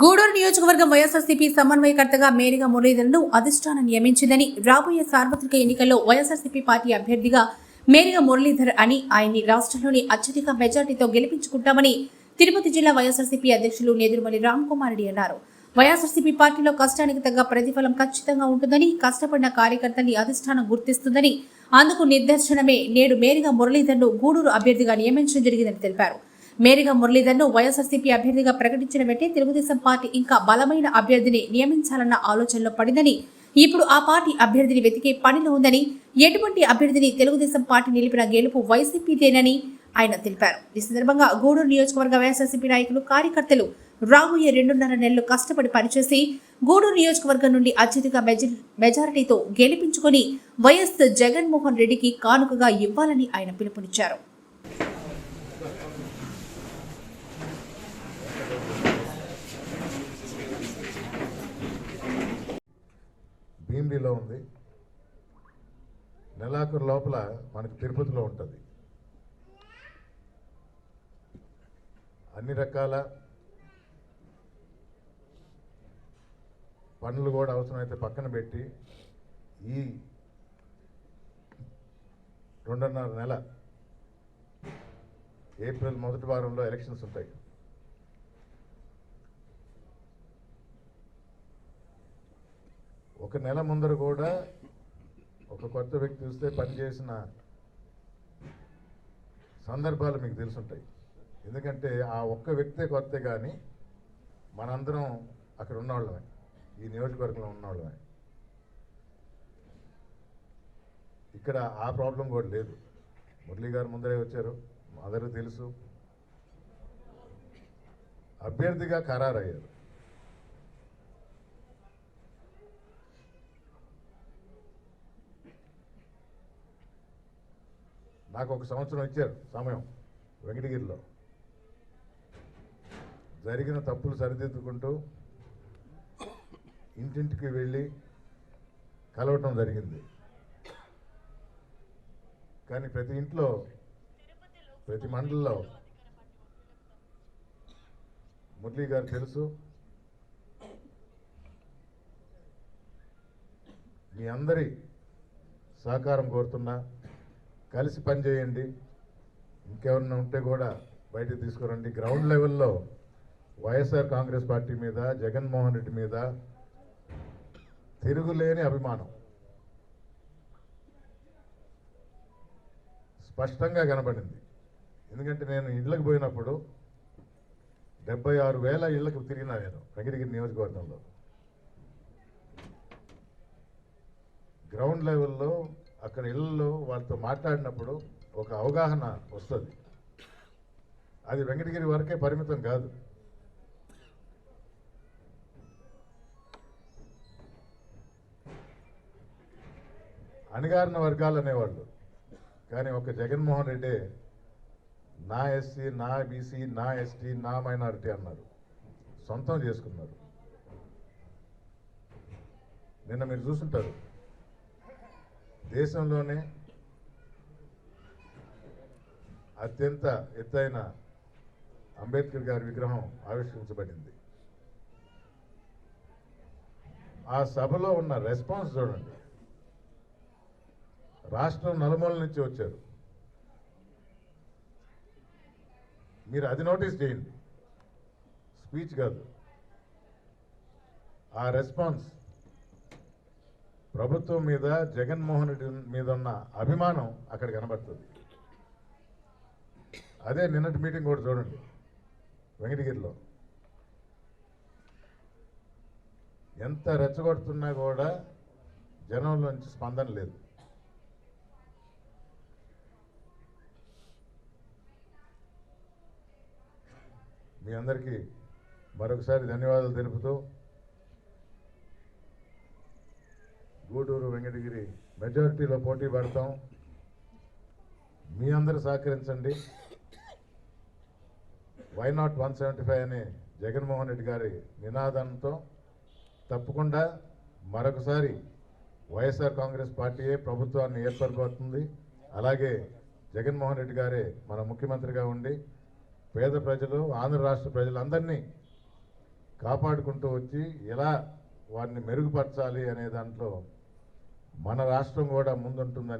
గూడూరు నియోజకవర్గం వైఎస్ఆర్సీపీ సమన్వయకర్తగా మేరిగా మురళీధరను అధిష్టానం నియమించిందని రాబోయే సార్వత్రిక ఎన్నికల్లో వైఎస్ఆర్సీపీ పార్టీ అభ్యర్థిగా మేరిగా మురళీధర్ అని ఆయన్ని రాష్ట్రంలోని అత్యధిక మెజార్టీతో గెలిపించుకుంటామని తిరుపతి జిల్లా వైఎస్ఆర్సీపీ అధ్యక్షులు నేదురుమల్లి రామ్కుమార్ రెడ్డి అన్నారు. వైఎస్ఆర్సీపీ పార్టీలో కష్టానికి తగ్గ ప్రతిఫలం ఖచ్చితంగా ఉంటుందని కష్టపడిన కార్యకర్తల్ని అధిష్టానం గుర్తిస్తుందని అందుకు నిదర్శనమే నేడు మేరిగా మురళీధర్ను గూడూరు అభ్యర్థిగా నియమించడం జరిగిందని తెలిపారు. మేరిగా మురళీధర్ను వైఎస్ఆర్సీపీ అభ్యర్థిగా ప్రకటించిన వెంటే తెలుగుదేశం పార్టీ ఇంకా బలమైన అభ్యర్థిని నియమించాలన్న ఆలోచనలో పడిందని ఇప్పుడు ఆ పార్టీ అభ్యర్థిని వెతికే పనిలో ఉందని ఎటువంటి అభ్యర్థిని తెలుగుదేశం పార్టీ నిలిపిన గెలుపు వైసీపీదేనని ఆయన తెలిపారు. ఈ సందర్భంగా గూడూరు నియోజకవర్గ వైఎస్ఆర్సీపీ నాయకులు కార్యకర్తలు రాబోయే రెండున్నర నెలలు కష్టపడి పనిచేసి గూడూరు నియోజకవర్గం నుండి అత్యధిక మెజారిటీతో గెలిపించుకొని వైఎస్ జగన్మోహన్ రెడ్డికి కానుకగా ఇవ్వాలని ఆయన పిలుపునిచ్చారు. భీమిలిలో ఉంది. నెలాఖరు లోపల మనకి తిరుపతిలో ఉంటుంది. అన్ని రకాల పనులు కూడా అవసరమైతే పక్కన పెట్టి ఈ రెండున్నర నెల ఏప్రిల్ మొదటి వారంలో ఎలక్షన్స్ ఉంటాయి. ఒక నెల ముందర కూడా ఒక కొత్త వ్యక్తి వస్తే పనిచేసిన సందర్భాలు మీకు తెలుసుంటాయి. ఎందుకంటే ఆ ఒక్క వ్యక్తే కొత్త కానీ మనందరం అక్కడ ఉన్నవాళ్ళమే. ఈ నియోజకవర్గంలో ఉన్నవాళ్ళమే. ఇక్కడ ఆ ప్రాబ్లం కూడా లేదు. మురళీ గారు ముందరే వచ్చారు. అందరూ తెలుసు. అభ్యర్థిగా ఖరారయ్యారు. నాకు ఒక సంవత్సరం ఇచ్చారు సమయం. వెంకటగిరిలో. జరిగిన తప్పులు సరిదిద్దుకుంటూ ఇంటింటికి వెళ్ళి కలవటం జరిగింది. కానీ ప్రతి ఇంట్లో ప్రతి మండలిలో మురళీ గారు తెలుసు. మీ అందరి సహకారం కోరుతున్నా. కలిసి పనిచేయండి ఇంకేమన్నా ఉంటే కూడా బయటకు తీసుకురండి. గ్రౌండ్ లెవెల్లో వైఎస్ఆర్ కాంగ్రెస్ పార్టీ మీద జగన్మోహన్ రెడ్డి మీద తిరుగులేని అభిమానం. స్పష్టంగా కనబడింది. ఎందుకంటే నేను ఇళ్ళకి పోయినప్పుడు డెబ్బై ఆరు వేల ఇళ్ళకు తిరిగినా నేను వెంకటగిరి నియోజకవర్గంలో. గ్రౌండ్ లెవెల్లో అక్కడ ఇళ్ళలో వాళ్ళతో మాట్లాడినప్పుడు ఒక అవగాహన వస్తుంది. అది వెంకటగిరి వరకే పరిమితం కాదు. అణగారిన వర్గాలు అనేవాళ్ళు. కానీ ఒక జగన్మోహన్ రెడ్డి నా ఎస్సీ నా బీసీ నా ఎస్టీ నా మైనారిటీ అన్నారు. సొంతం చేసుకున్నారు. నిన్న మీరు చూసుంటారు. దేశంలోనే అత్యంత ఎత్తైన అంబేద్కర్ గారి విగ్రహం ఆవిష్కరించబడింది. ఆ సభలో ఉన్న రెస్పాన్స్ చూడండి. రాష్ట్రం నలుమూల నుంచి వచ్చారు. మీరు అది నోటీస్ చేయండి. స్పీచ్ కాదు. ఆ రెస్పాన్స్ ప్రభుత్వం మీద జగన్మోహన్ రెడ్డి మీద ఉన్న అభిమానం అక్కడ కనబడుతుంది. అదే నిన్నటి మీటింగ్ కూడా చూడండి వెంకటగిరిలో. ఎంత రెచ్చగొడుతున్నా కూడా జనంలోంచి స్పందన లేదు. మీ అందరికీ మరొకసారి ధన్యవాదాలు తెలుపుతూ గూడూరు వెంకటగిరి మెజారిటీలో పోటీ పడతాం. మీ అందరూ సహకరించండి. Why not one seventy five అనే జగన్మోహన్ రెడ్డి గారి నినాదంతో తప్పకుండా మరొకసారి వైఎస్ఆర్ కాంగ్రెస్ పార్టీయే ప్రభుత్వాన్ని ఏర్పడిపోతుంది అలాగే జగన్మోహన్ రెడ్డి గారే మన ముఖ్యమంత్రిగా ఉండి పేద ప్రజలు ఆంధ్ర రాష్ట్ర ప్రజలందరినీ కాపాడుకుంటూ వచ్చి ఎలా వారిని మెరుగుపరచాలి అనే దాంట్లో మన రాష్ట్రం కూడా ముందుంటుందని